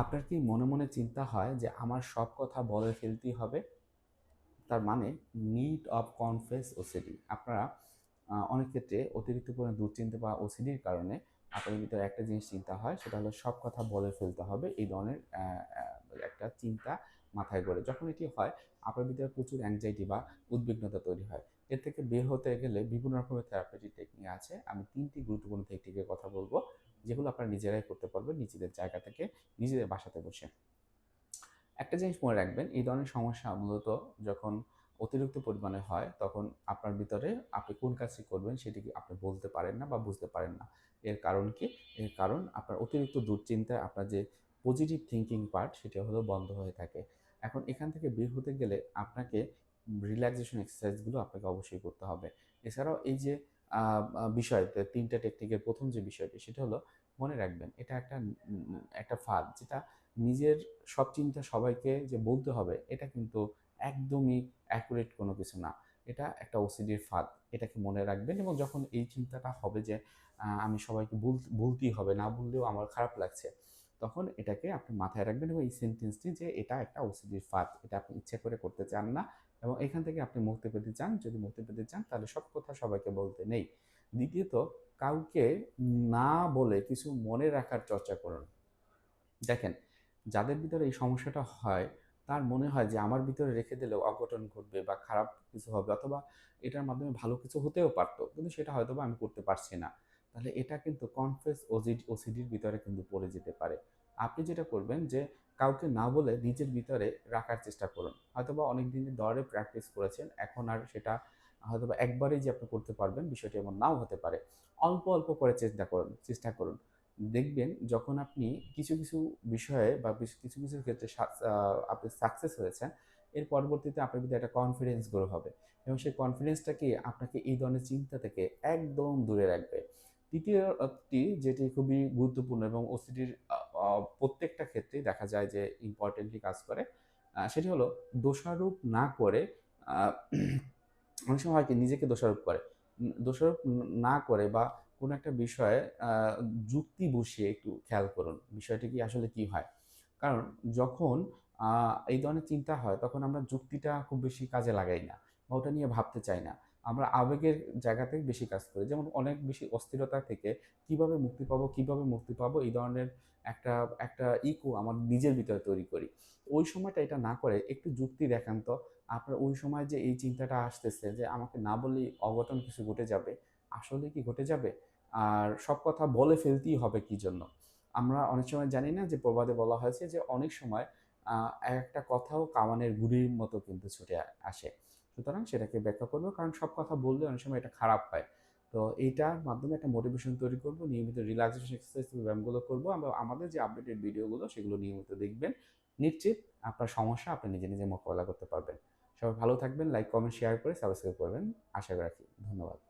আপনার কি মনে মনে চিন্তা হয় যে আমার সব কথা বলে ফেলতেই হবে? তার মানে নিড অফ কনফেস ওসিডি আপনারা অনেক ক্ষেত্রে অতিরিক্ত পরিমাণে দুশ্চিন্তা বা ওসিডির কারণে আপনাদের ভিতরে একটা জিনিস চিন্তা হয়, সেটা হলো সব কথা বলে ফেলতে হবে এই ধরনের একটা চিন্তা মাথায় করে। যখন এটি হয়, আপনার ভিতরে প্রচুর অ্যাংজাইটি বা উদ্বিগ্নতা তৈরি হয়। এর থেকে বের হতে গেলে বিভিন্ন রকমের থেরাপিউটিক টেকনিক আছে। আমি তিনটি গুরুত্বপূর্ণ টেকনিকের কথা বলব। যেগুলো আপনারা নিজেরাই করতে পারবেন নিজেদের জায়গা থেকে নিজেদের বাসাতে বসে। একটা জিনিস মনে রাখবেন, এই ধরনের সমস্যা মূলত যখন অতিরিক্ত পরিমাণে হয় তখন আপনার ভিতরে আপনি কোন কাজটি করবেন সেটি আপনি বলতে পারেন না বা বুঝতে পারেন না। এর কারণ কি? এর কারণ আপনার অতিরিক্ত দুশ্চিন্তায় আপনার যে পজিটিভ থিঙ্কিং পার্ট সেটা হলো বন্ধ হয়ে থাকে। এখন এখান থেকে বের হতে গেলে আপনাকে রিল্যাক্সেশন এক্সারসাইজগুলো আপনাকে অবশ্যই করতে হবে। এছাড়াও এই যে বিষয় তে- তিনটা টেকনিকের প্রথম যে বিষয়টি, সেটা হলো মনে রাখবেন, এটা একটা একটা ফাঁদ যেটা নিজের সব চিন্তা সবাইকে যে বলতে হবে, এটা কিন্তু একদমই অ্যাকুরেট কোনো কিছু না। এটা একটা ওসিডির ফাঁদ, এটাকে মনে রাখবেন এবং যখন এই চিন্তাটা হবে যে আমি সবাইকে বল- বলতেই হবে, না বললেও আমার খারাপ লাগছে তখন এটাকে আপনি মাথায় রাখবেন এবং এই সেন্টেন্সটি যে এটা একটা ওসিডির ফাঁদ, এটা আপনি ইচ্ছে করে করতে চান না এবং এখান থেকে আপনি মুক্তি পেতে চান, যদি মুক্তি পেতে চান তাহলে সব কথা সবাইকে বলতে নেই। দ্বিতীয়ত, কাউকে না বলে কিছু মনে রাখার চর্চা করুন। দেখেন, যাদের ভিতরে এই সমস্যাটা হয়, তার মনে হয় যে আমার ভিতরে রেখে দিলেও অঘটন ঘটবে বা খারাপ কিছু হবে অথবা এটার মাধ্যমে ভালো কিছু হতেও পারতো, কিন্তু সেটা হয়তো বা আমি করতে পারছি না। তাহলে এটা কিন্তু কনফেস ওজিড ওসিডির ভিতরে কিন্তু পড়ে যেতে পারে। আপনি যেটা করবেন যে, কাউকে না বলে নিজের ভিতরে রাখার চেষ্টা করুন। হয়তোবা অনেক দিন ধরে প্র্যাকটিস করেছেন, এখন আর সেটা হয়তোবা একবারেই যে আপনি করতে পারবেন, বিষয়টি এমন নাও হতে পারে। অল্প অল্প করে চেষ্টা করুন চেষ্টা করুন। দেখবেন যখন আপনি কিছু কিছু বিষয়ে বা কিছু কিছু ক্ষেত্রে আপনি সাকসেস হয়েছেন, এর পরবর্তীতে আপনার ভিতরে একটা কনফিডেন্স গ্রো হবে। এবং সেই কনফিডেন্সটাকে আপনাকে এই ধরনের চিন্তা থেকে একদম দূরে রাখবে। তৃতীয়টি যেটি খুবই গুরুত্বপূর্ণ এবং ওসিডির প্রত্যেকটা ক্ষেত্রেই দেখা যায় যে ইম্পর্টেন্টলি কাজ করে সেটি হলো দোষারোপ না করে অনেক সময় কি নিজেকে দোষারোপ করে। দোষারোপ না করে বা কোনো একটা বিষয়ে যুক্তি বসিয়ে একটু খেয়াল করুন, বিষয়টি কি আসলে কি হয়? কারণ যখন এই ধরনের চিন্তা হয় তখন আমরা যুক্তিটা খুব বেশি কাজে লাগাই না বা ওটা নিয়ে ভাবতে চাই না। আমরা আবেগের জায়গাতে বেশি কাজ করি। যেমন অনেক বেশি অস্থিরতা থেকে কীভাবে মুক্তি পাবো, কীভাবে মুক্তি পাবো, এই ধরনের একটা একটা ইকো আমার নিজের ভিতরে তৈরি করি। ওই সময়টা এটা না করে একটু যুক্তি দেখান তো, আপনার ওই সময় যে এই চিন্তাটা আসতেছে যে আমাকে না বললেই অঘটন কিছু ঘটে যাবে, আসলে কি ঘটে যাবে? আর সব কথা বলে ফেলতেই হবে কি জন্য? আমরা অনেক সময় জানি না যে প্রবাদে বলা হয়েছে যে অনেক সময় একটা কথাও কামানের গুড়ির মতো কিন্তু ছুটে আসে। সুতরাং সেটাকে ব্যাখ্যা করব, কারণ সব কথা বললে অনেক সময় এটা খারাপ হয়। তো এইটার মাধ্যমে একটা মোটিভেশন তৈরি করব, নিয়মিত রিল্যাক্সেশন এক্সারসাইজ ব্যায়ামগুলো করব। আমরা, আমাদের যে আপডেটেড ভিডিওগুলো সেগুলো নিয়মিত দেখবেন। নিশ্চিত আপনার সমস্যা আপনি নিজে নিজে মোকাবেলা করতে পারবেন। সবাই ভালো থাকবেন লাইক কমেন্ট শেয়ার করে সাবস্ক্রাইব করবেন। আশা রাখি, ধন্যবাদ।